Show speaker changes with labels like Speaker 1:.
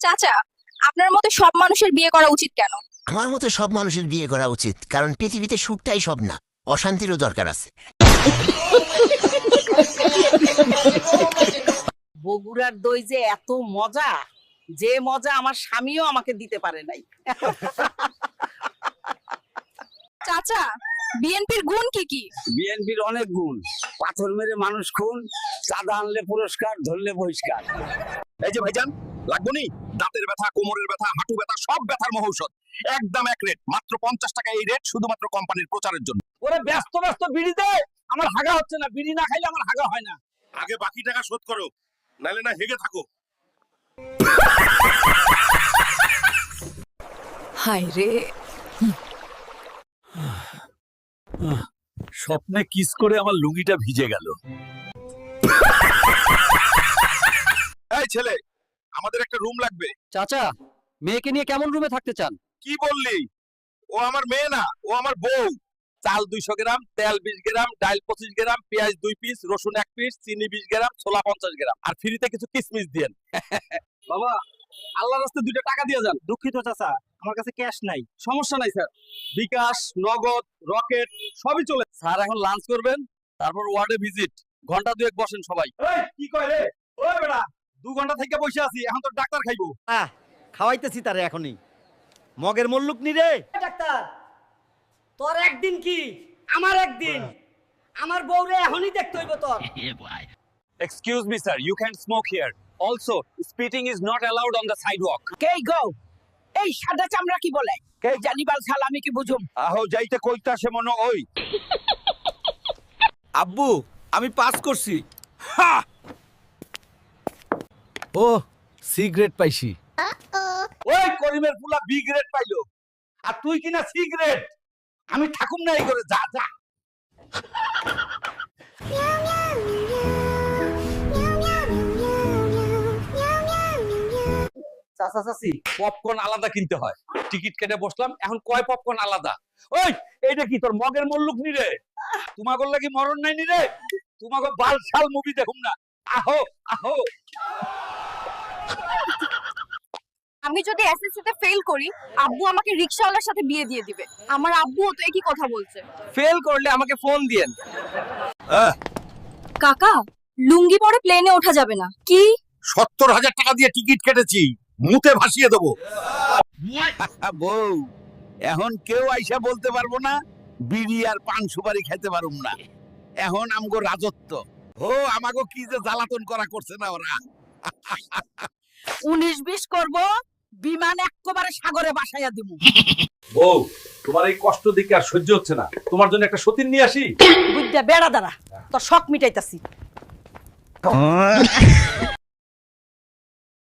Speaker 1: চাচা আপনার মতে সব মানুষের বিয়ে করা উচিত কেন?
Speaker 2: আমার মতে সব মানুষের বিয়ে করা উচিত কারণ পৃথিবীতে সুখটাই সব না অশান্তিরও দরকার আছে।
Speaker 3: বগুড়ার দই যে এত মজা যে মজা আমার স্বামীও আমাকে দিতে পারে নাই।
Speaker 1: চাচা বিএনপির গুণ কি কি?
Speaker 4: বিএনপির অনেক গুণ পাথর মেরে মানুষ খুন চাঁদা আনলে পুরস্কার ধরলে বহিষ্কার।
Speaker 5: এই যে ভাইজান লাগবো নি? দাঁতের ব্যথা কোমরের ব্যথা হাঁটু ব্যথা সব ব্যথার মহৌষধ একদম এক রেট মাত্র পঞ্চাশ টাকা এই রেট শুধুমাত্র কোম্পানির প্রচারের জন্য।
Speaker 4: ওরে ব্যস্ত ব্যস্ত বিড়ি দে! আমার হাগা হচ্ছে না বিড়ি না খাইলে আমার হাগা হয় না।
Speaker 5: আগে বাকি টাকা শোধ করো নাইলে না হেগে থাকো।
Speaker 1: হাই রে।
Speaker 4: স্বপ্নে কিস করে আমার লুঙ্গিটা ভিজে গেল।
Speaker 5: ছেলে আমাদের একটা রুম লাগবে।
Speaker 6: চাচা মেয়েকে নিয়ে কেমন রুমে থাকতে চান?
Speaker 5: কি বললি? ও আমার মেয়ে না ও আমার বউ। চাল দুইশো গ্রাম তেল বিশ গ্রাম ডাল পঁচিশ গ্রাম পেঁয়াজ দুই পিস রসুন এক পিস চিনি বিশ গ্রাম ছোলা পঞ্চাশ গ্রাম। আর ফ্রিতে কিছু কিসমিস দিয়েন।
Speaker 4: বাবা আল্লাহ রাস্তায় দুইটা টাকা দিয়ে যান।
Speaker 6: দুঃখিত চাচা আমার কাছে ক্যাশ নাই।
Speaker 4: সমস্যা নাই স্যার। বিকাশ নগদ রকেট সবই চলে। স্যার এখন লাঞ্চ করবেন তারপর ওয়ার্ডে ভিজিট ঘণ্টা দুয়েক বসেন সবাই। কি কয় রে? ওই বেড়া দু ঘণ্টা থেকে বসে আছি এখন তো ডাক্তার খাইবো।
Speaker 6: আহ খাওয়াইতেছি তারে এখনই। মগের মল্লুক নি রে।
Speaker 3: ডাক্তার তোর একদিন কি? আমার একদিন। আমার বউরে এখনই দেখতে হইব তোর।
Speaker 4: Excuse me sir you can smoke here also spitting is not allowed on the sidewalk
Speaker 3: কে গো? এই সাদা চামড়া কি বলে? কে? জানিবাল ছাল আমি কি বুঝুম?
Speaker 4: আহো যাইতে কইতাছে মনে ওই আব্বু আমি পাস করছি।
Speaker 6: ও সিগারেট পাইছি।
Speaker 4: ওই করিমের পুলা বি গ্রেড পাইলো। আর তুই কিনা সি গ্রেড আমি ঠাকুম নাই করে যা যা। চাচা, চাচি পপকর্ন আলাদা কিনতে হয়। টিকিট কেটে বসলাম, এখন কয় পপকর্ন আলাদা? ওই, এইটা কি, তোর মগের মল্লুক নি রে? তোমাগর লাগি মরণ নাই নি রে? তোমাকে বালশাল মুভি দেখুম না। আহো আহো।
Speaker 1: আমি যদি এসএসসি তে ফেল করি আব্বু আমাকে রিকশাওয়ালার সাথে বিয়ে দিয়ে দিবে। আমার আব্বু তো একই কথা বলছে।
Speaker 4: ফেল করলে আমাকে ফোন দিয়েন।
Speaker 1: কাকা লুঙ্গি পরে প্লেনে ওঠা যাবে না। কি?
Speaker 5: সত্তর হাজার টাকা দিয়ে টিকিট কেটেছি মুতে ভাসিয়ে দেবো।
Speaker 4: বউ এখন কেউ আইসা বলতে পারব না বিড়ি আর পান সুপারি খেতে পারুম না। এখন আমগো রাজত্ব। ও আমাগো কি যে জ্বালাতন করা করছে না ওরা?
Speaker 3: উনিশ বিশ করব বিমান একেবারে সাগরে বাসাইয়া দিব
Speaker 5: বউ তোমার এই কষ্ট দেখে আর সহ্য হচ্ছে না। তোমার জন্য একটা সতীন নিয়ে আসি।
Speaker 3: বুদ্ধা বেড়া দাঁড়া তোর শখ মিটাইতাছি।